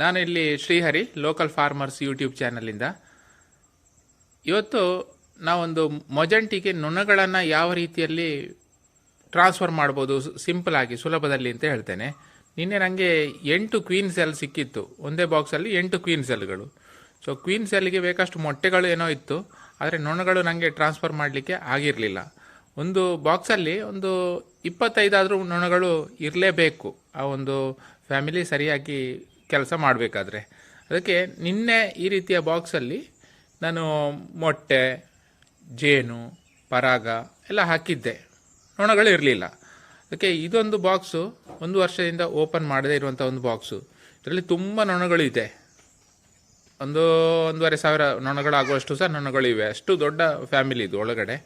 ನಾನು ಇಲ್ಲಿ Srihari local farmers YouTube ಚಾನಲಿಂದ ಇವತ್ತು ನಾವೊಂದು ಮೊಜಂಟಿಗೆ ನೊಣಗಳನ್ನು ಯಾವ ರೀತಿಯಲ್ಲಿ ಟ್ರಾನ್ಸ್ಫರ್ ಮಾಡ್ಬೋದು ಸಿಂಪಲ್ ಆಗಿ, ಸುಲಭದಲ್ಲಿ ಅಂತ ಹೇಳ್ತೇನೆ. ನಿನ್ನೆ ನನಗೆ ಎಂಟು ಕ್ವೀನ್ ಸೆಲ್ ಸಿಕ್ಕಿತ್ತು. ಒಂದೇ ಬಾಕ್ಸಲ್ಲಿ ಎಂಟು ಕ್ವೀನ್ ಸೆಲ್ಗಳು ಸೊ ಕ್ವೀನ್ ಸೆಲ್ಗೆ ಬೇಕಷ್ಟು ಮೊಟ್ಟೆಗಳು ಏನೋ ಇತ್ತು. ಆದರೆ ನೊಣಗಳು ನನಗೆ ಟ್ರಾನ್ಸ್ಫರ್ ಮಾಡಲಿಕ್ಕೆ ಆಗಿರಲಿಲ್ಲ. ಒಂದು ಬಾಕ್ಸಲ್ಲಿ ಒಂದು ಇಪ್ಪತ್ತೈದಾದರೂ ನೊಣಗಳು ಇರಲೇಬೇಕು. ಆ ಒಂದು ಫ್ಯಾಮಿಲಿ ಸರಿಯಾಗಿ ಕೆಲಸ ಮಾಡಬೇಕಾದ್ರೆ. ಅದಕ್ಕೆ ನಿನ್ನೆ ಈ ರೀತಿಯ ಬಾಕ್ಸಲ್ಲಿ ನಾನು ಮೊಟ್ಟೆ, ಜೇನು, ಪರಾಗ ಎಲ್ಲ ಹಾಕಿದ್ದೆ. ನೊಣಗಳು ಇರಲಿಲ್ಲ. ಅದಕ್ಕೆ ಇದೊಂದು ಬಾಕ್ಸು, ಒಂದು ವರ್ಷದಿಂದ ಓಪನ್ ಮಾಡದೇ ಇರುವಂಥ ಒಂದು ಬಾಕ್ಸು. ಇದರಲ್ಲಿ ತುಂಬ ನೊಣಗಳು ಇದೆ. ಒಂದು ಒಂದೂವರೆ ಸಾವಿರ ನೊಣಗಳಾಗುವಷ್ಟು ಸಹ ನೊಣಗಳಿವೆ ಅಷ್ಟು ದೊಡ್ಡ ಫ್ಯಾಮಿಲಿ ಇದು ಒಳಗಡೆ.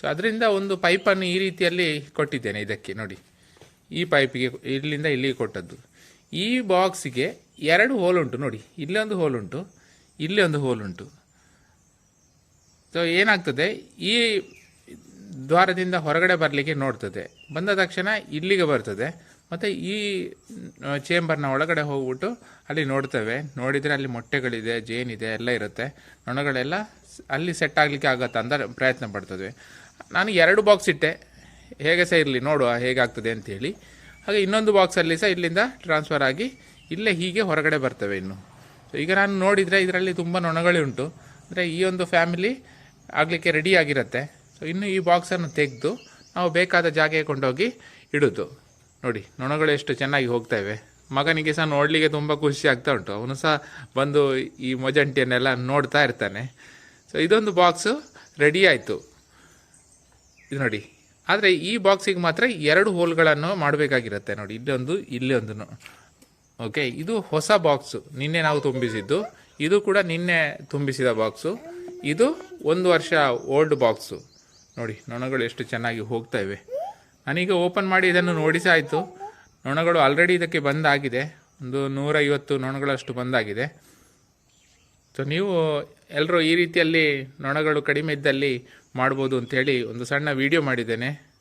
ಸೊ ಅದರಿಂದ ಒಂದು ಪೈಪನ್ನು ಈ ರೀತಿಯಲ್ಲಿ ಕೊಟ್ಟಿದ್ದೇನೆ ಇದಕ್ಕೆ ನೋಡಿ. ಈ ಪೈಪಿಗೆ ಇಲ್ಲಿಂದ ಇಲ್ಲಿಗೆ ಕೊಟ್ಟದ್ದು. ಈ ಬಾಕ್ಸಿಗೆ ಎರಡು ಹೋಲ್ ಉಂಟು ನೋಡಿ. ಇಲ್ಲೇ ಒಂದು ಹೋಲ್ ಉಂಟು, ಇಲ್ಲಿ ಒಂದು ಹೋಲ್ ಉಂಟು. ಸೊ ಏನಾಗ್ತದೆ? ಈ ದ್ವಾರದಿಂದ ಹೊರಗಡೆ ಬರಲಿಕ್ಕೆ ನೋಡ್ತದೆ. ಬಂದ ತಕ್ಷಣ ಇಲ್ಲಿಗೆ ಬರ್ತದೆ. ಮತ್ತು ಈ ಚೇಂಬರ್ನ ಒಳಗಡೆ ಹೋಗ್ಬಿಟ್ಟು ಅಲ್ಲಿ ನೋಡ್ತೇವೆ. ನೋಡಿದರೆ ಅಲ್ಲಿ ಮೊಟ್ಟೆಗಳಿದೆ, ಜೇನಿದೆ, ಎಲ್ಲ ಇರುತ್ತೆ. ನೊಣಗಳೆಲ್ಲ ಅಲ್ಲಿ ಸೆಟ್ ಆಗಲಿಕ್ಕೆ ಆಗುತ್ತೆ ಅಂತ ಪ್ರಯತ್ನ ಪಡ್ತದೆ. ನಾನು ಎರಡು ಬಾಕ್ಸ್ ಇಟ್ಟೆ. ಹೇಗೆ ಸಹ ಇರಲಿ, ನೋಡುವ ಹೇಗಾಗ್ತದೆ ಅಂತೇಳಿ ಹಾಗೆ ಇನ್ನೊಂದು ಬಾಕ್ಸಲ್ಲಿ ಸಹ ಇಲ್ಲಿಂದ ಟ್ರಾನ್ಸ್ಫರ್ ಆಗಿ ಇಲ್ಲೇ ಹೀಗೆ ಹೊರಗಡೆ ಬರ್ತವೆ ಇನ್ನು. ಸೊ ಈಗ ನಾನು ನೋಡಿದರೆ ಇದರಲ್ಲಿ ತುಂಬ ನೊಣಗಳೇ ಉಂಟು. ಅಂದರೆ ಈ ಒಂದು ಫ್ಯಾಮಿಲಿ ಆಗಲಿಕ್ಕೆ ರೆಡಿ ಆಗಿರುತ್ತೆ. ಸೊ ಇನ್ನು ಈ ಬಾಕ್ಸನ್ನು ತೆಗೆದು ನಾವು ಬೇಕಾದ ಜಾಗಕ್ಕೆ ಕೊಂಡೋಗಿ ಇಡೋದು. ನೋಡಿ, ನೊಣಗಳು ಎಷ್ಟು ಚೆನ್ನಾಗಿ ಹೋಗ್ತಾಯಿವೆ ಮಗನಿಗೆ ಸಹ ನೋಡಲಿಕ್ಕೆ ತುಂಬ ಖುಷಿ ಆಗ್ತಾ ಉಂಟು. ಅವನು ಸಹ ಬಂದು ಈ ಮೊಜಂಟಿಯನ್ನೆಲ್ಲ ನೋಡ್ತಾ ಇರ್ತಾನೆ. ಸೊ ಇದೊಂದು ಬಾಕ್ಸು ರೆಡಿ ಆಯಿತು. ಇದು ನೋಡಿ. ಆದರೆ ಈ ಬಾಕ್ಸಿಗೆ ಮಾತ್ರ ಎರಡು ಹೋಲ್ಗಳನ್ನು ಮಾಡಬೇಕಾಗಿರುತ್ತೆ. ನೋಡಿ, ಇಲ್ಲೊಂದು ಇಲ್ಲೊಂದು ಓಕೆ, ಇದು ಹೊಸ ಬಾಕ್ಸು. ನಿನ್ನೆ ನಾವು ತುಂಬಿಸಿದ್ದು. ಇದು ಕೂಡ ನಿನ್ನೆ ತುಂಬಿಸಿದ ಬಾಕ್ಸು. ಇದು ಒಂದು ವರ್ಷ ಓಲ್ಡ್ ಬಾಕ್ಸು. ನೋಡಿ, ನೊಣಗಳು ಎಷ್ಟು ಚೆನ್ನಾಗಿ ಹೋಗ್ತಾ ಇವೆ. ನಾನೀಗ ಓಪನ್ ಮಾಡಿ ಇದನ್ನು ನೋಡಿಸಾಯಿತು ನೊಣಗಳು ಆಲ್ರೆಡಿ ಇದಕ್ಕೆ ಬಂದಾಗಿದೆ. ಒಂದು ನೂರೈವತ್ತು ನೊಣಗಳಷ್ಟು ಬಂದಾಗಿದೆ. ಸೊ ನೀವು ಎಲ್ಲರೂ ಈ ರೀತಿಯಲ್ಲಿ ನೊಣಗಳು ಕಡಿಮೆ ಇದ್ದಲ್ಲಿ ಮಾಡ್ಬೋದು ಅಂತೇಳಿ ಒಂದು ಸಣ್ಣ ವಿಡಿಯೋ ಮಾಡಿದ್ದೇನೆ.